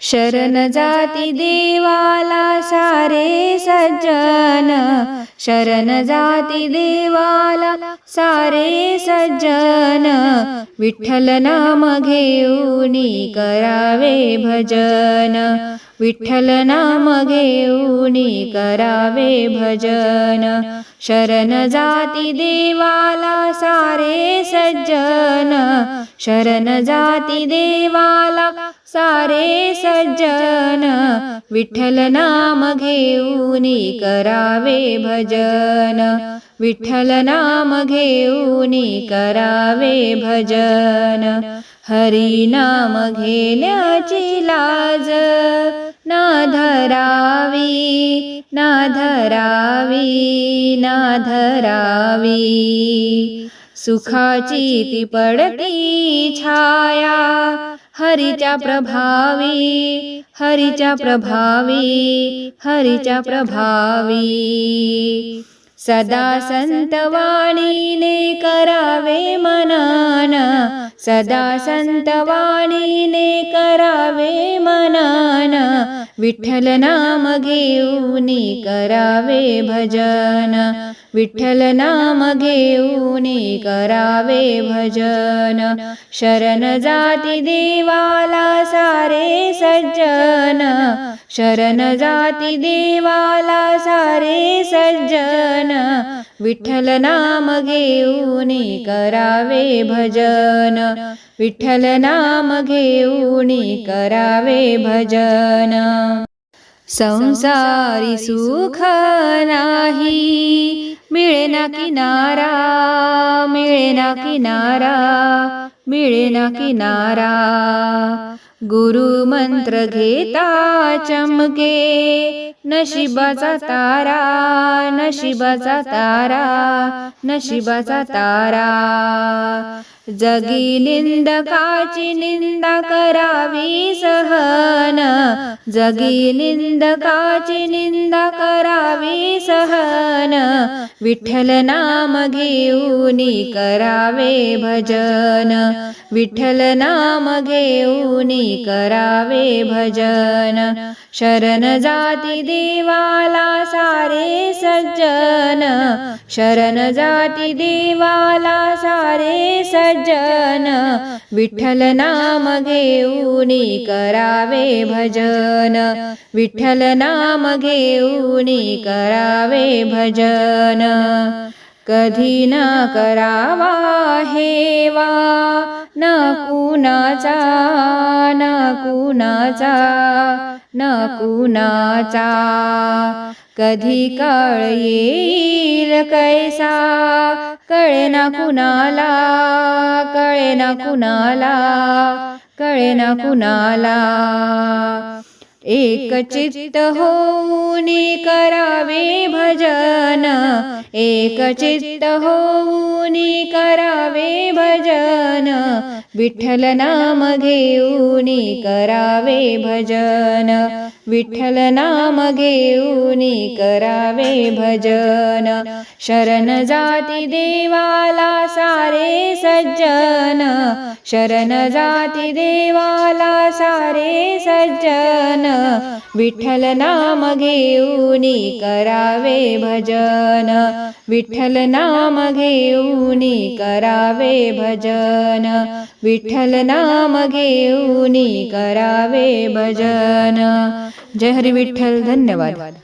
शरण जाती देवाला सारे सज्जन. शरण जाती देवाला सारे सज्जन. विठ्ठल नाम घेऊनी करावे भजन. विठ्ठल नाम घेऊनी करावे भजन. शरण जाती देवाला सारे सज्जन. शरण जाती देवाला सा सज्जन विठ्ठल नाम घेऊनी करावे भजन. विठ्ठल नाम घेऊनी करावे भजन. हरी नाम घेण्याची लाज ना धरावी ना धरावी ना धरावी सुखाची ती पडती छाया हरीच्या प्रभावी हरीच्या प्रभावी हरीच्या प्रभावी. सदा संतवाणीने करावे मनान सदा संतवाणीने करावे मनान विठ्ठल नाम घेऊनी करावे भजन विठ्ठल नाम घेऊनी करावे भजन शरण जाती देवाला सारे सज्जन शरण जाती देवाला सारे सज्जन विठ्ठल नाम घेऊनी करावे भजन. विठ्ठल नाम घेऊनी करावे भजन. संसारी सुख नाही मिळेना किनारा मिळेना किनारा मिळेना किनारा. गुरु मंत्र घेता चमके नशिबाचा तारा नशिबाचा तारा नशिबाचा तारा जगी निंदकाची निंदा करावी सहन. जगी निंदकाची निंदा करावी सहन. विठ्ठल नाम घेऊनी करावे भजन. विठ्ठल नाम घेऊनी करावे भजन. शरण जाती देवाला सारे सज्जन. शरण जाती देवाला सारे सज्जन. विठ्ठल नाम घेऊनी करावे भजन. विठ्ठल नाम घेऊनी करावे भजन. कधी न करावा हेवा न कुणाचा न कुणाचा न कुणाचा. कधी काळ येईल कैसा कळे ना कुणाला कळे ना कुणाला कळे ना कुणाला. एक चित्त होऊनी करावे भजन. एक चित्त होऊनी करावे भजन. विठ्ठल नाम घेऊनी करावे भजन. विठ्ठल नाम घेऊनी करावे भजन. शरण जाती देवाला सारे सज्जन. शरण जाती देवाला सारे सज्जन. विठ्ठल नाम घेऊन करावे भजन. विठ्ठल नाम घेऊनी करावे भजन. विठ्ठल नाम घेऊनी करावे भजन. जय हरी विठ्ठल धन्यवाद.